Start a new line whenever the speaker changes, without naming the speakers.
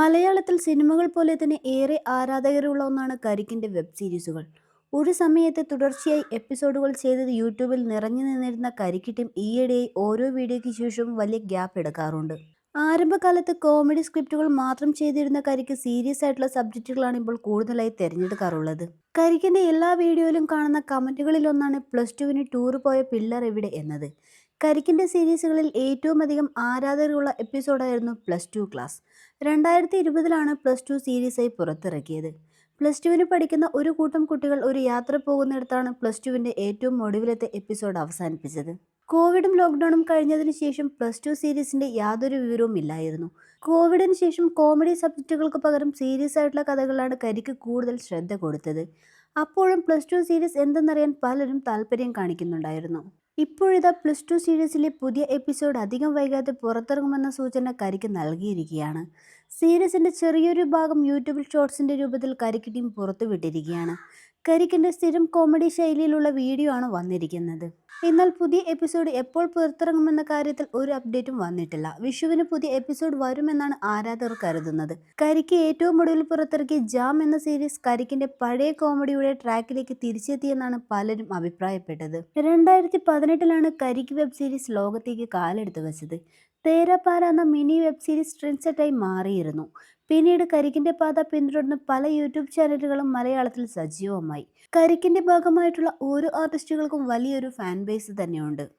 മലയാളത്തിൽ സിനിമകൾ പോലെ തന്നെ ഏറെ ആരാധകരുള്ള ഒന്നാണ് കരിക്കിന്റെ വെബ് സീരീസുകൾ. ഒരു സമയത്ത് തുടർച്ചയായി എപ്പിസോഡുകൾ ചെയ്തത് യൂട്യൂബിൽ നിറഞ്ഞു നിന്നിരുന്ന കരിക്ക് ടീം ഈയിടെയായി ഓരോ വീഡിയോയ്ക്ക് ശേഷവും വലിയ ഗ്യാപ്പ് എടുക്കാറുണ്ട്. ആരംഭകാലത്ത് കോമഡി സ്ക്രിപ്റ്റുകൾ മാത്രം ചെയ്തിരുന്ന കരിക്ക് സീരിയസ് ആയിട്ടുള്ള സബ്ജക്റ്റുകളാണ് ഇപ്പോൾ കൂടുതലായി തിരഞ്ഞെടുക്കാറുള്ളത്. കരിക്കിന്റെ എല്ലാ വീഡിയോയിലും കാണുന്ന കമന്റുകളിലൊന്നാണ് പ്ലസ് ടുവിന് ടൂർ പോയ പിള്ളർ എവിടെ എന്നത്. കരിക്കിന്റെ സീരീസുകളിൽ ഏറ്റവും അധികം ആരാധകരുള്ള എപ്പിസോഡായിരുന്നു പ്ലസ് ടു ക്ലാസ്. രണ്ടായിരത്തി ഇരുപതിലാണ് പ്ലസ് ടു സീരീസായി പുറത്തിറക്കിയത്. പ്ലസ് ടുവിന് പഠിക്കുന്ന ഒരു കൂട്ടം കുട്ടികൾ ഒരു യാത്ര പോകുന്നിടത്താണ് പ്ലസ് ടുവിന്റെ ഏറ്റവും ഒടുവിലത്തെ എപ്പിസോഡ് അവസാനിപ്പിച്ചത്. കോവിഡും ലോക്ക്ഡൗണും കഴിഞ്ഞതിന് ശേഷം പ്ലസ് ടു സീരീസിന്റെ യാതൊരു വിവരവും ഇല്ലായിരുന്നു. കോവിഡിന് ശേഷം കോമഡി സബ്ജക്റ്റുകൾക്ക് പകരം സീരിയസ് ആയിട്ടുള്ള കഥകളാണ് കരിക്ക് കൂടുതൽ ശ്രദ്ധ കൊടുത്തത്. അപ്പോഴും പ്ലസ് ടു സീരീസ് എന്തെന്നറിയാൻ പലരും താല്പര്യം കാണിക്കുന്നുണ്ടായിരുന്നു. ഇപ്പോഴിതാ പ്ലസ് ടു സീരീസിലെ പുതിയ എപ്പിസോഡ് അധികം വൈകാതെ പുറത്തിറങ്ങുമെന്ന സൂചന കരിക്ക് നൽകിയിരിക്കുകയാണ്. സീരീസിന്റെ ചെറിയൊരു ഭാഗം യൂട്യൂബിൽ ഷോർട്സിന്റെ രൂപത്തിൽ കരിക്ക് ടീം പുറത്തുവിട്ടിരിക്കുകയാണ്. കരിക്കിന്റെ സ്ഥിരം കോമഡി ശൈലിയിലുള്ള വീഡിയോ ആണ് വന്നിരിക്കുന്നത്. എന്നാൽ പുതിയ എപ്പിസോഡ് എപ്പോൾ പുറത്തിറങ്ങുമെന്ന കാര്യത്തിൽ ഒരു അപ്ഡേറ്റും വന്നിട്ടില്ല. വിഷുവിന് പുതിയ എപ്പിസോഡ് വരുമെന്നാണ് ആരാധകർ കരുതുന്നത്. കരിക്ക് ഏറ്റവും ഒടുവിൽ പുറത്തിറക്കിയ ജാം എന്ന സീരീസ് കരിക്കിന്റെ പഴയ കോമഡിയുടെ ട്രാക്കിലേക്ക് തിരിച്ചെത്തിയെന്നാണ് പലരും അഭിപ്രായപ്പെട്ടത്. രണ്ടായിരത്തി പതിനെട്ടിലാണ് കരിക്ക് വെബ് സീരീസ് ലോകത്തേക്ക് കാലെടുത്തു വെച്ചത്. തേരാപ്പാര എന്ന മിനി വെബ് സീരീസ് ട്രെൻഡ് സെറ്റായി മാറിയിരുന്നു. പിന്നീട് കരിക്കിന്റെ പാത പിന്തുടർന്ന് പല യൂട്യൂബ് ചാനലുകളും മലയാളത്തിൽ സജീവമായി. കരിക്കിന്റെ ഭാഗമായിട്ടുള്ള ഓരോ ആർട്ടിസ്റ്റുകൾക്കും വലിയൊരു ഫാൻ ബേസ് തന്നെയുണ്ട്.